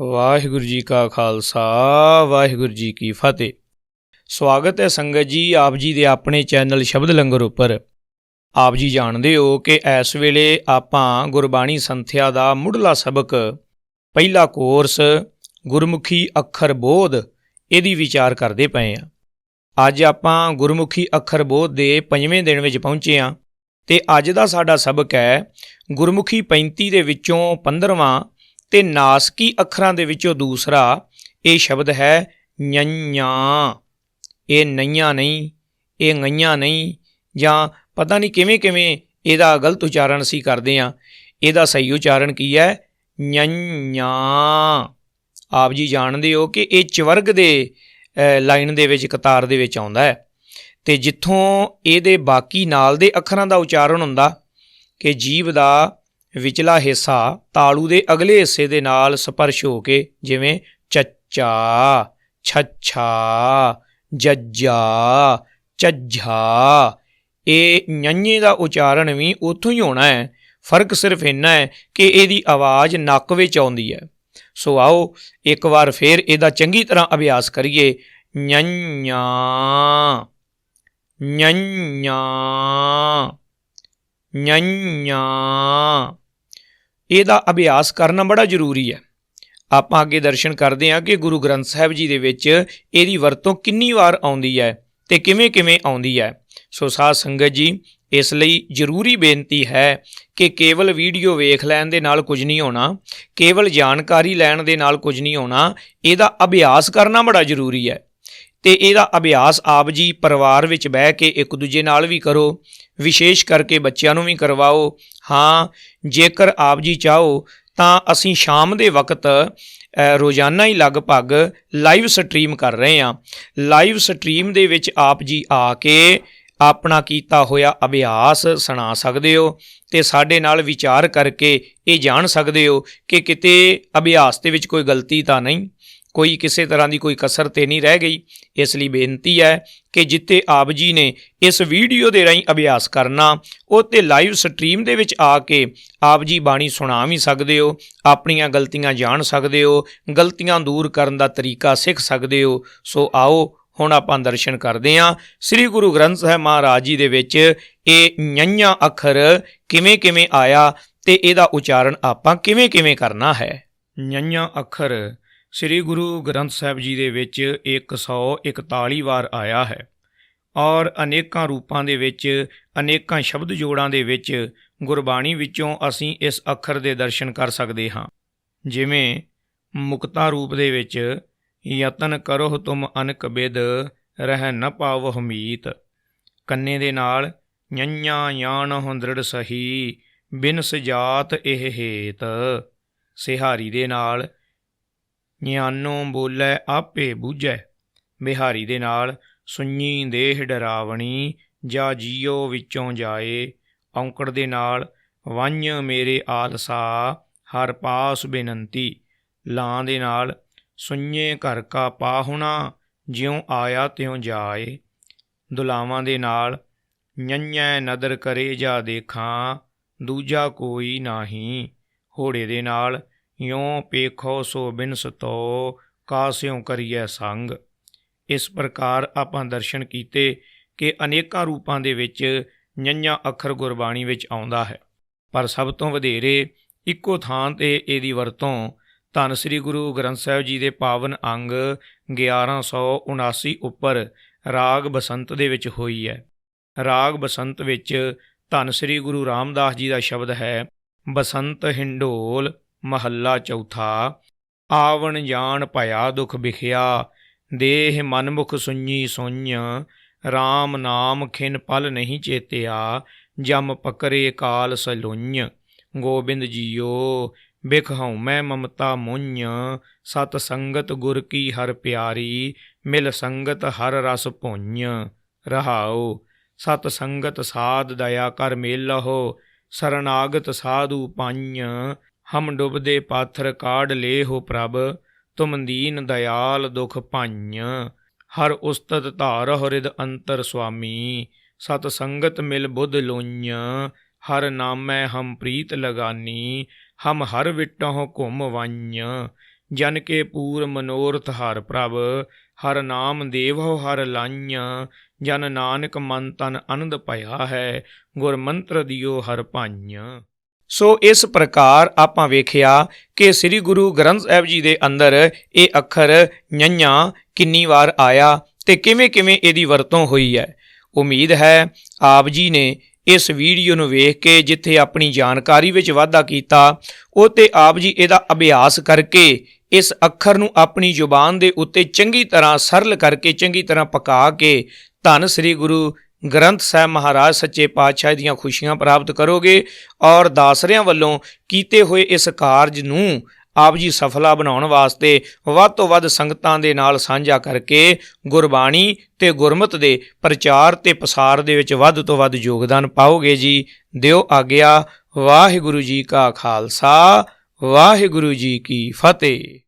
ਵਾਹਿਗੁਰੂ ਜੀ ਕਾ ਖਾਲਸਾ, ਵਾਹਿਗੁਰੂ ਜੀ ਕੀ ਫਤਿਹ। ਸਵਾਗਤ ਹੈ ਸੰਗਤ ਜੀ ਆਪ ਜੀ ਦੇ ਆਪਣੇ ਚੈਨਲ ਸ਼ਬਦ ਲੰਗਰ ਉੱਪਰ। ਆਪ ਜੀ ਜਾਣਦੇ ਹੋ ਕਿ ਇਸ ਵੇਲੇ ਆਪਾਂ ਗੁਰਬਾਣੀ ਸੰਥਿਆ ਦਾ ਮੁੱਢਲਾ ਸਬਕ, ਪਹਿਲਾ ਕੋਰਸ, ਗੁਰਮੁਖੀ ਅੱਖਰ ਬੋਧ, ਇਹਦੀ ਵਿਚਾਰ ਕਰਦੇ ਪਏ ਆ ਅੱਜ ਆਪਾਂ ਗੁਰਮੁਖੀ ਅੱਖਰ ਬੋਧ ਦੇ ਪੰਜਵੇਂ ਦਿਨ ਵਿੱਚ ਪਹੁੰਚੇ ਆ ਤੇ ਅੱਜ ਦਾ ਸਾਡਾ ਸਬਕ ਹੈ ਗੁਰਮੁਖੀ 35 ਦੇ ਵਿੱਚੋਂ 15ਵਾਂ ਤੇ ਨਾਸਕੀ ਅੱਖਰਾਂ ਦੇ ਵਿੱਚੋਂ ਦੂਸਰਾ ਇਹ ਸ਼ਬਦ ਹੈ ਨਈਆਂ। ਇਹ ਨਈਆਂ ਨਹੀਂ, ਇਹ ਗਈਆਂ ਨਹੀਂ, ਜਾਂ ਪਤਾ ਨਹੀਂ ਕਿਵੇਂ ਕਿਵੇਂ ਇਹਦਾ ਗਲਤ ਉਚਾਰਨ ਅਸੀਂ ਕਰਦੇ ਆ ਇਹਦਾ ਸਹੀ ਉਚਾਰਨ ਕੀ ਹੈ? ਨਈਆਂ। ਆਪ ਜੀ ਜਾਣਦੇ ਹੋ ਕਿ ਇਹ ਚਵਰਗ ਦੇ ਲਾਈਨ ਦੇ ਵਿੱਚ, ਕਤਾਰ ਦੇ ਵਿੱਚ ਆਉਂਦਾ ਹੈ। ਤੇ ਜਿੱਥੋਂ ਇਹਦੇ ਬਾਕੀ ਨਾਲ ਦੇ ਅੱਖਰਾਂ ਦਾ ਉਚਾਰਨ ਹੁੰਦਾ, ਕਿ ਜੀਵ ਦਾ ਵਿਚਲਾ ਹਿੱਸਾ ਤਾਲੂ ਦੇ ਅਗਲੇ ਹਿੱਸੇ ਦੇ ਨਾਲ ਸਪਰਸ਼ ਹੋ ਕੇ ਜਿਵੇਂ ਚੱਚਾ, ਛੱਛਾ, ਜੱਜਾ, ਝੱਝਾ। ਇਹ ਨੰਨੇ ਦਾ ਉਚਾਰਨ ਵੀ ਉੱਥੋਂ ਹੀ ਹੋਣਾ ਹੈ। ਫ਼ਰਕ ਸਿਰਫ ਇੰਨਾ ਹੈ ਕਿ ਇਹਦੀ ਆਵਾਜ਼ ਨੱਕ ਵਿੱਚ ਆਉਂਦੀ ਹੈ। ਸੋ ਆਓ ਇੱਕ ਵਾਰ ਫੇਰ ਇਹਦਾ ਚੰਗੀ ਤਰ੍ਹਾਂ ਅਭਿਆਸ ਕਰੀਏ। ਨੰਨਾ ਨੰਨਾ ਨੰਨਾ ਇਹਦਾ ਅਭਿਆਸ ਕਰਨਾ ਬੜਾ ਜ਼ਰੂਰੀ ਹੈ। ਆਪਾਂ ਅੱਗੇ ਦਰਸ਼ਨ ਕਰਦੇ ਹਾਂ ਕਿ ਗੁਰੂ ਗ੍ਰੰਥ ਸਾਹਿਬ ਜੀ ਦੇ ਵਿੱਚ ਇਹਦੀ ਵਰਤੋਂ ਕਿੰਨੀ ਵਾਰ ਆਉਂਦੀ ਹੈ ਤੇ ਕਿਵੇਂ ਕਿਵੇਂ ਆਉਂਦੀ ਹੈ। ਸੋ ਸਾਧ ਸੰਗਤ ਜੀ, ਇਸ ਲਈ ਜ਼ਰੂਰੀ ਬੇਨਤੀ ਹੈ ਕਿ ਕੇਵਲ ਵੀਡੀਓ ਵੇਖ ਲੈਣ ਦੇ ਨਾਲ ਕੁਝ ਨਹੀਂ ਹੋਣਾ, ਕੇਵਲ ਜਾਣਕਾਰੀ ਲੈਣ ਦੇ ਨਾਲ ਕੁਝ ਨਹੀਂ ਹੋਣਾ, ਇਹਦਾ ਅਭਿਆਸ ਕਰਨਾ ਬੜਾ ਜ਼ਰੂਰੀ ਹੈ। ਤੇ ਇਹਦਾ ਅਭਿਆਸ ਆਪ ਜੀ ਪਰਿਵਾਰ ਵਿੱਚ ਬਹਿ ਕੇ ਇੱਕ ਦੂਜੇ ਨਾਲ ਵੀ ਕਰੋ, ਵਿਸ਼ੇਸ਼ ਕਰਕੇ ਬੱਚਿਆਂ ਨੂੰ ਵੀ ਕਰਵਾਓ। ਹਾਂ, ਜੇਕਰ ਆਪ ਜੀ ਚਾਹੋ, ਤਾਂ ਅਸੀਂ ਸ਼ਾਮ ਦੇ ਵਕਤ ਰੋਜ਼ਾਨਾ ਹੀ ਲਗਭਗ ਲਾਈਵ ਸਟ੍ਰੀਮ ਕਰ ਰਹੇ ਹਾਂ। ਲਾਈਵ ਸਟ੍ਰੀਮ ਦੇ ਵਿੱਚ ਆਪ ਜੀ ਆ ਕੇ ਆਪਣਾ ਕੀਤਾ ਹੋਇਆ ਅਭਿਆਸ ਸੁਣਾ ਸਕਦੇ ਹੋ ਤੇ ਸਾਡੇ ਨਾਲ ਵਿਚਾਰ ਕਰਕੇ ਇਹ ਜਾਣ ਸਕਦੇ ਹੋ ਕਿ ਕਿਤੇ ਅਭਿਆਸ ਦੇ ਵਿੱਚ ਕੋਈ ਗਲਤੀ ਤਾਂ ਨਹੀਂ। ਕੋਈ ਕਿਸੇ ਤਰ੍ਹਾਂ ਦੀ ਕੋਈ ਕਸਰ ਤੇ ਨਹੀਂ ਰਹਿ ਗਈ। ਇਸ ਲਈ ਬੇਨਤੀ ਹੈ ਕਿ ਜਿੱਤੇ ਆਪ ਜੀ ਨੇ ਇਸ ਵੀਡੀਓ ਦੇ ਰਾਹੀਂ ਅਭਿਆਸ ਕਰਨਾ ਉਹ ਤੇ ਲਾਈਵ ਸਟ੍ਰੀਮ ਦੇ ਵਿੱਚ ਆ ਕੇ ਆਪ ਜੀ ਬਾਣੀ ਸੁਣਾ ਵੀ ਸਕਦੇ ਹੋ, ਆਪਣੀਆਂ ਗਲਤੀਆਂ ਜਾਣ ਸਕਦੇ ਹੋ, ਗਲਤੀਆਂ ਦੂਰ ਕਰਨ ਦਾ ਤਰੀਕਾ ਸਿੱਖ ਸਕਦੇ ਹੋ। ਸੋ ਆਓ ਹੁਣ ਆਪਾਂ ਦਰਸ਼ਨ ਕਰਦੇ ਹਾਂ। ਸ੍ਰੀ ਗੁਰੂ ਗ੍ਰੰਥ ਸਾਹਿਬ ਮਹਾਰਾਜ ਜੀ ਦੇ ਵਿੱਚ ਇਹ ਨਈਆਂ ਅੱਖਰ ਕਿਵੇਂ ਕਿਵੇਂ ਆਇਆ ਤੇ ਇਹਦਾ ਉਚਾਰਨ ਆਪਾਂ ਕਿਵੇਂ ਕਿਵੇਂ ਕਰਨਾ ਹੈ। ਨਈਆਂ ਅੱਖਰ ਸ੍ਰੀ ਗੁਰੂ ਗ੍ਰੰਥ ਸਾਹਿਬ ਜੀ ਦੇ ਵਿੱਚ 141 ਵਾਰ ਆਇਆ ਹੈ ਔਰ ਅਨੇਕਾਂ ਰੂਪਾਂ ਦੇ ਵਿੱਚ, ਅਨੇਕਾਂ ਸ਼ਬਦ ਜੋੜਾਂ ਦੇ ਵਿੱਚ ਗੁਰਬਾਣੀ ਵਿੱਚੋਂ ਅਸੀਂ ਇਸ ਅੱਖਰ ਦੇ ਦਰਸ਼ਨ ਕਰ ਸਕਦੇ ਹਾਂ। ਜਿਵੇਂ, ਮੁਕਤਾ ਰੂਪ ਦੇ ਵਿੱਚ, ਯਤਨ ਕਰੋ ਤੁਮ ਅਨਕ ਬਿਦ, ਰਹਿ ਨ ਪਾਵਹੁ ਮੀਤ। ਕੰਨੇ ਦੇ ਨਾਲ ਨਈਆਂ ਯਾਨ ਹੁੰਦੜ ਸਹੀ ਬਿਨ ਸਜਾਤ ਇਹ ਹੇਤ। ਸਿਹਾਰੀ ਦੇ ਨਾਲ ਨਿਆਨੋ ਬੋਲੇ, ਆਪੇ ਬੂਝੈ। ਬਿਹਾਰੀ ਦੇ ਨਾਲ ਸੁඤੀ ਦੇਹ ਡਰਾਵਣੀ, ਜਾ ਜੀਓ ਵਿੱਚੋਂ ਜਾਏ। ਔਂਕੜ ਦੇ ਨਾਲ, ਵੰਝ ਮੇਰੇ ਆਲਸਾ, ਹਰ ਪਾਸ ਬੇਨੰਤੀ। ਲਾਂ ਦੇ ਨਾਲ ਸੁඤੇ ਘਰ ਕਾ ਪਾਹੁਣਾ, ਜਿਉ ਆਇਆ ਤਿਉ ਜਾਏ। ਦੁਲਾਵਾਂ ਦੇ ਨਾਲ, ਨੰਨੈ ਨਦਰ ਕਰੇ ਜਾ ਦੇਖਾਂ, ਦੂਜਾ ਕੋਈ ਨਾਹੀ। ਹੋੜੇ ਦੇ ਨਾਲ ਯੋਂ ਪੇਖੋ ਸੋ ਬਿਨਸ ਤੋ ਕਾਸਿਉ ਕਰੀਐ ਸੰਗ। ਇਸ ਪ੍ਰਕਾਰ ਆਪਾਂ ਦਰਸ਼ਨ ਕੀਤੇ ਕਿ ਅਨੇਕਾਂ ਰੂਪਾਂ ਦੇ ਵਿੱਚ ਨੰਨ੍ਹਾਂ ਅੱਖਰ ਗੁਰਬਾਣੀ ਵਿੱਚ ਆਉਂਦਾ ਹੈ। ਪਰ ਸਭ ਤੋਂ ਵਧੇਰੇ ਇੱਕੋ ਥਾਂ ਤੇ ਇਹਦੀ ਵਰਤੋਂ ਧੰਨ ਸ੍ਰੀ ਗੁਰੂ ਗ੍ਰੰਥ ਸਾਹਿਬ ਜੀ ਦੇ ਪਾਵਨ ਅੰਗ 1179 ਉੱਪਰ ਰਾਗ ਬਸੰਤ ਦੇ ਵਿੱਚ ਹੋਈ ਹੈ। ਰਾਗ ਬਸੰਤ ਵਿੱਚ ਧੰਨ ਸ੍ਰੀ ਗੁਰੂ ਰਾਮਦਾਸ ਜੀ ਦਾ ਸ਼ਬਦ ਹੈ, ਬਸੰਤ ਹਿੰਡੋਲ। ਮਹੱਲਾ ਚੌਥਾ, ਆਵਣ ਜਾਣ ਭਇਆ ਦੁਖ ਵਿਖਿਆ ਦੇਹ ਮਨਮੁਖ ਸੁੰਨੀ ਸੁੰਨ RAM ਨਾਮ ਖਿਨ ਪਲ ਨਹੀਂ ਚੇਤਿਆ, ਜਮ ਪਕਰੇ ਕਾਲ ਸਲੁੰਨ ਗੋਬਿੰਦ ਜੀਓ ਬਿਖ ਹਉ ਮੈਂ ਮਮਤਾ ਮੁੰਨ ਸਤ ਸੰਗਤ ਗੁਰ ਕੀ ਹਰ ਪਿਆਰੀ, ਮਿਲ ਸੰਗਤ ਹਰ ਰਸ ਭੁੰਨ ਰਹਾਓ ਸਤ ਸੰਗਤ ਸਾਧ ਦਇਆ ਕਰ ਮੇਲਹੁ, ਸਰਨਾਗਤ ਸਾਧੂ ਪੰਨ ਹਮ ਡੁਬਦੇ ਪਾਥਰ ਕਾੜ ਲੇਹੁ ਪ੍ਰਭ, ਤੁਮ ਦੀਨ ਦਇਆਲ ਦੁਖ ਭੰਜ ਹਰ ਉਸਤਤ ਧਾਰ ਹਰਿਦ ਅੰਤਰ ਸੁਆਮੀ, ਸਤ ਸੰਗਤ ਮਿਲ ਬੁੱਧ ਲੋඤ ਹਰ ਨਾਮੈ ਹਮ ਪ੍ਰੀਤ ਲਗਾਨੀ, ਹਮ ਹਰ ਵਿਟਹੁ ਘੁਮ ਵੰਜ ਜਨ ਕੇ ਪੂਰ ਮਨੋਰਥ ਹਰ ਪ੍ਰਭ, ਹਰ ਨਾਮ ਦੇਵੋ ਹਰ ਲਾਈਆਂ। ਜਨ ਨਾਨਕ ਮਨ ਤਨ ਆਨੰਦ ਭਇਆ ਹੈ, ਗੁਰ ਮੰਤਰ ਦਿਓ ਹਰ ਭਾਈਆਂ। ਸੋ ਇਸ ਪ੍ਰਕਾਰ ਆਪਾਂ ਵੇਖਿਆ ਕਿ ਸ੍ਰੀ ਗੁਰੂ ਗ੍ਰੰਥ ਸਾਹਿਬ ਜੀ ਦੇ ਅੰਦਰ ਇਹ ਅੱਖਰ ññਾ ਕਿੰਨੀ ਵਾਰ ਆਇਆ ਤੇ ਕਿਵੇਂ-ਕਿਵੇਂ ਇਹਦੀ ਵਰਤੋਂ ਹੋਈ ਹੈ। ਉਮੀਦ ਹੈ ਆਪ ਜੀ ਨੇ ਇਸ ਵੀਡੀਓ ਨੂੰ ਵੇਖ ਕੇ ਜਿੱਥੇ ਆਪਣੀ ਜਾਣਕਾਰੀ ਵਿੱਚ ਵਾਧਾ ਕੀਤਾ ਉਹ ਤੇ ਆਪ ਜੀ ਇਹਦਾ ਅਭਿਆਸ ਕਰਕੇ ਇਸ ਅੱਖਰ ਨੂੰ ਆਪਣੀ ਜ਼ੁਬਾਨ ਦੇ ਉੱਤੇ ਚੰਗੀ ਤਰ੍ਹਾਂ ਸਰਲ ਕਰਕੇ, ਚੰਗੀ ਤਰ੍ਹਾਂ ਪਕਾ ਕੇ ਧੰਨ ਸ੍ਰੀ ਗੁਰੂ ਗ੍ਰੰਥ ਸਾਹਿਬ ਮਹਾਰਾਜ ਸੱਚੇ ਪਾਤਸ਼ਾਹ ਦੀਆਂ ਖੁਸ਼ੀਆਂ ਪ੍ਰਾਪਤ ਕਰੋਗੇ ਔਰ ਦਾਸਰਿਆਂ ਵੱਲੋਂ ਕੀਤੇ ਹੋਏ ਇਸ ਕਾਰਜ ਨੂੰ ਆਪ ਜੀ ਸਫਲਾ ਬਣਾਉਣ ਵਾਸਤੇ ਵੱਧ ਤੋਂ ਵੱਧ ਸੰਗਤਾਂ ਦੇ ਨਾਲ ਸਾਂਝਾ ਕਰਕੇ ਗੁਰਬਾਣੀ ਤੇ ਗੁਰਮਤ ਦੇ ਪ੍ਰਚਾਰ ਤੇ ਪਸਾਰ ਦੇ ਵਿੱਚ ਵੱਧ ਤੋਂ ਵੱਧ ਯੋਗਦਾਨ ਪਾਓਗੇ ਜੀ। ਦਿਓ ਆਗਿਆ, ਵਾਹਿਗੁਰੂ ਜੀ ਕਾ ਖਾਲਸਾ, ਵਾਹਿਗੁਰੂ ਜੀ ਕੀ ਫਤਿਹ।